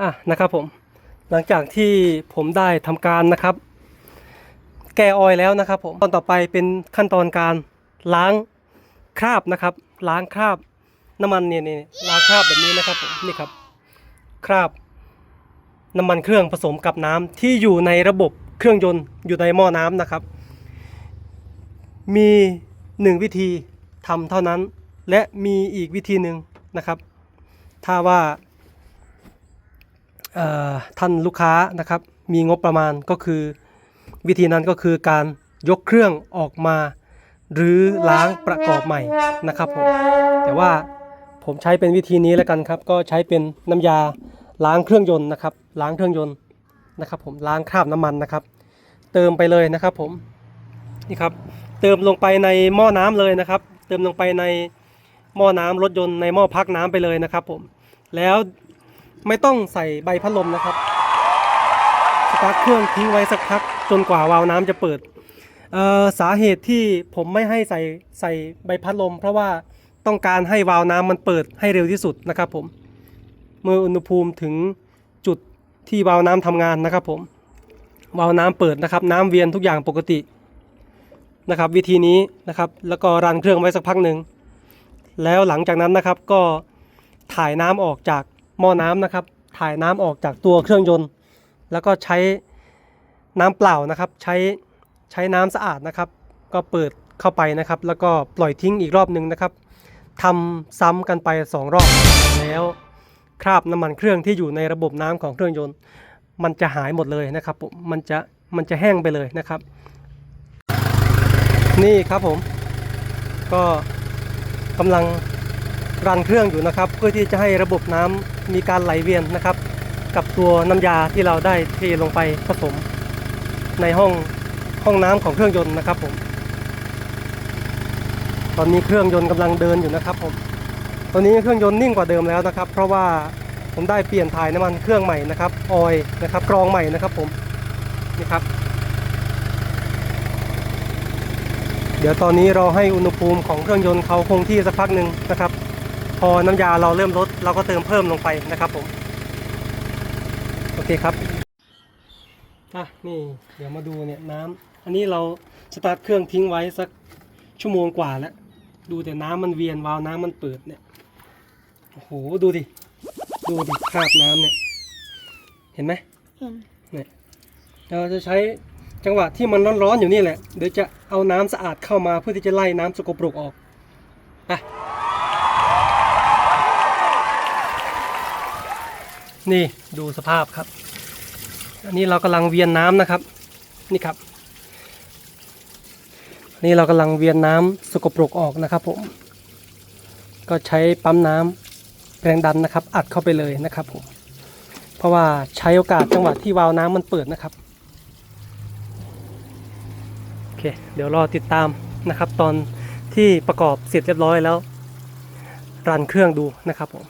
อะนะครับผมหลังจากที่ผมได้ทำการนะครับ แก้ออยแล้วนะครับผมตอนต่อไปเป็นขั้นตอนการล้างคราบนะครับ ล้างคราบน้ำมันเนี่ยนี่ล้างคราบแบบนี้นะครับผมนี่ครับคราบน้ำมันเครื่องผสมกับน้ำที่อยู่ในระบบเครื่องยนต์อยู่ในหม้อน้ำนะครับ มีหนึ่งวิธีทำเท่านั้น และมีอีกวิธีหนึ่งนะครับ ถ้าว่า ท่านลูกค้านะครับมีงบประมาณก็คือ วิธีนั้นก็คือการยกเครื่องออกมา หรือล้างประกอบใหม่นะครับผมแต่ว่าผมใช้เป็นวิธีนี้แล้วกันครับ ก็ใช้เป็นน้ำยาล้างเครื่องยนต์นะครับ ล้างเครื่องยนต์นะครับ ผมล้างคราบน้ำมันนะครับ เติมไปเลยนะครับผมนี่ครับเติมลงไปในหม้อน้ำเลยนะครับ เติมลงไปในหม้อน้ำรถยนต์ในหม้อพักน้ำไปเลยนะครับ ผมแล้ว ไม่ต้องใส่ใบพัดลมนะครับสตาร์ทเครื่องทิ้งไว้สักพักจนกว่าวาล์วน้ำจะเปิดเอ่อสาเหตุที่ผมไม่ให้ใส่ใส่ใบพัดลม เพราะว่าต้องการให้วาล์วน้ำมันเปิดให้เร็วที่สุดนะครับผมเมื่ออุณหภูมิถึงจุดที่วาล์วน้ำทำงานนะครับผมวาล์วน้ำเปิดนะครับ น้ำเวียนทุกอย่างปกตินะครับ วิธีนี้นะครับแล้วก็รันเครื่องไว้สักพักหนึ่งแล้วหลังจากนั้นนะครับก็ถ่ายน้ำออกจาก หม้อน้ำนะครับ ถ่ายน้ำออกจากตัวเครื่องยนต์ แล้วก็ใช้น้ำเปล่านะครับ ใช้ใช้น้ำสะอาดนะครับ ก็เปิดเข้าไปนะครับ แล้วก็ปล่อยทิ้งอีกรอบหนึ่งนะครับทำซ้ำกันไป 2 รอบแล้วคราบน้ำมันเครื่องที่อยู่ในระบบน้ำของเครื่องยนต์ มันจะหายหมดเลยนะครับผมมันจะมันจะแห้งไปเลยนะครับ นี่ครับผม ก็กำลัง รันเครื่องอยู่นะครับ เพื่อที่จะให้ระบบน้ำมีการไหลเวียนนะครับ กับตัวน้ำยาที่เราได้เทลงไปผสม ในห้องห้องน้ำของเครื่องยนต์นะครับผมตอนนี้เครื่องยนต์กำลังเดินอยู่นะครับผมตอนนี้เครื่องยนต์นิ่งกว่าเดิมแล้วนะครับ เพราะว่าผมได้เปลี่ยนถ่ายน้ำมันเครื่องใหม่นะครับออยนะครับกรองใหม่นะครับผมนี่ครับ เดี๋ยวตอนนี้เราให้อุณหภูมิของเครื่องยนต์เขาคงที่สักพักหนึ่งนะครับ อน้ำยาเราเริ่มลดเราก็เติมเพิ่มลงไปนะครับผม โอเคครับอะนี่เดี๋ยวมาดูเนี่ยน้ำอันนี้เราสตาร์ทเครื่องทิ้งไว้สักชั่วโมงกว่าแล้ว ดูแต่น้ำมันเวียนวาล์วน้ำมันเปิดเนี่ยโอ้โหดูดิดูดิคราบน้ำเนี่ย เห็นไหมเห็นเนี่ยเราจะใช้จังหวะที่มันร้อนๆอยู่นี่แหละ เดี๋ยวจะเอาน้ำสะอาดเข้ามาเพื่อที่จะไล่น้ำสกปรกออกไป นี่ดูสภาพครับ อันนี้เรากำลังเวียนน้ำนะครับ นี่ครับอันนี่เรากำลังเวียนน้ำสกปรกออกนะครับ ผม ก็ใช้ปั๊มน้ำแรงดันนะครับ อัดเข้าไปเลยนะครับผม เพราะว่าใช้โอกาสจังหวะที่วาล์วน้ำมันเปิดนะครับโอเคเดี๋ยวรอติดตามนะครับ ตอนที่ประกอบเสร็จเรียบร้อยแล้ว รันเครื่องดูนะครับผม